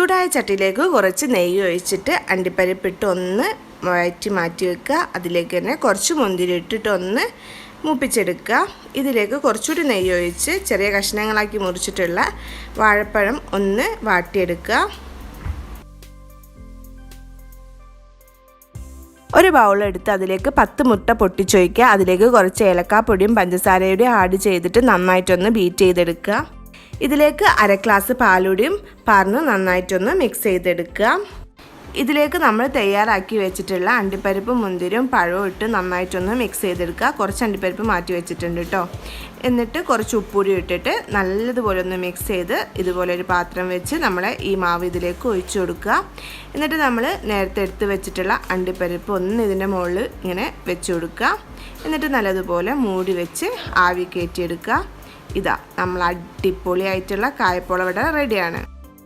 ചൂടായ ചട്ടിയിലേക്ക് കുറച്ച് നെയ്യ് ഒഴിച്ചിട്ട് അണ്ടിപ്പരിപ്പിട്ട് ഒന്ന് വഴറ്റി മാറ്റി വെക്കുക. അതിലേക്ക് തന്നെ കുറച്ച് മുന്തിരി ഇട്ടിട്ട് ഒന്ന് മൂപ്പിച്ചെടുക്കുക. ഇതിലേക്ക് കുറച്ചുകൂടി നെയ്യ് ഒഴിച്ച് ചെറിയ കഷ്ണങ്ങളാക്കി മുറിച്ചിട്ടുള്ള വാഴപ്പഴം ഒന്ന് വാട്ടിയെടുക്കുക. ഒരു ബൗൾ എടുത്ത് അതിലേക്ക് പത്ത് മുട്ട പൊട്ടിച്ചൊഴിക്കുക. അതിലേക്ക് കുറച്ച് ഏലക്കാപ്പൊടിയും പഞ്ചസാരയുടെയും ആഡ് ചെയ്തിട്ട് നന്നായിട്ടൊന്ന് ബീറ്റ് ചെയ്തെടുക്കുക. ഇതിലേക്ക് അര ഗ്ലാസ് പാലുടിയും പാർന്ന് നന്നായിട്ടൊന്ന് മിക്സ് ചെയ്തെടുക്കുക. ഇതിലേക്ക് നമ്മൾ തയ്യാറാക്കി വെച്ചിട്ടുള്ള അണ്ടിപ്പരിപ്പും മുന്തിരിയും പഴവും ഇട്ട് നന്നായിട്ടൊന്ന് മിക്സ് ചെയ്തെടുക്കുക. കുറച്ച് അണ്ടിപ്പരിപ്പ് മാറ്റി വെച്ചിട്ടുണ്ട് കേട്ടോ. എന്നിട്ട് കുറച്ച് ഉപ്പൂരി ഇട്ടിട്ട് നല്ലതുപോലെ ഒന്ന് മിക്സ് ചെയ്ത് ഇതുപോലെ ഒരു പാത്രം വെച്ച് നമ്മൾ ഈ മാവ് ഇതിലേക്ക് ഒഴിച്ചു കൊടുക്കുക. എന്നിട്ട് നമ്മൾ നേരത്തെ എടുത്ത് വെച്ചിട്ടുള്ള അണ്ടിപ്പരിപ്പ് ഒന്ന് ഇതിന്റെ മുകളിൽ ഇങ്ങനെ വെച്ച് കൊടുക്കുക. എന്നിട്ട് നല്ലതുപോലെ മൂടി വെച്ച് ആവി കയറ്റിയെടുക്കുക. ഇതാ നമ്മൾ അടിപൊളിയായിട്ടുള്ള കായപ്പോള ഇവിടെ റെഡിയാണ്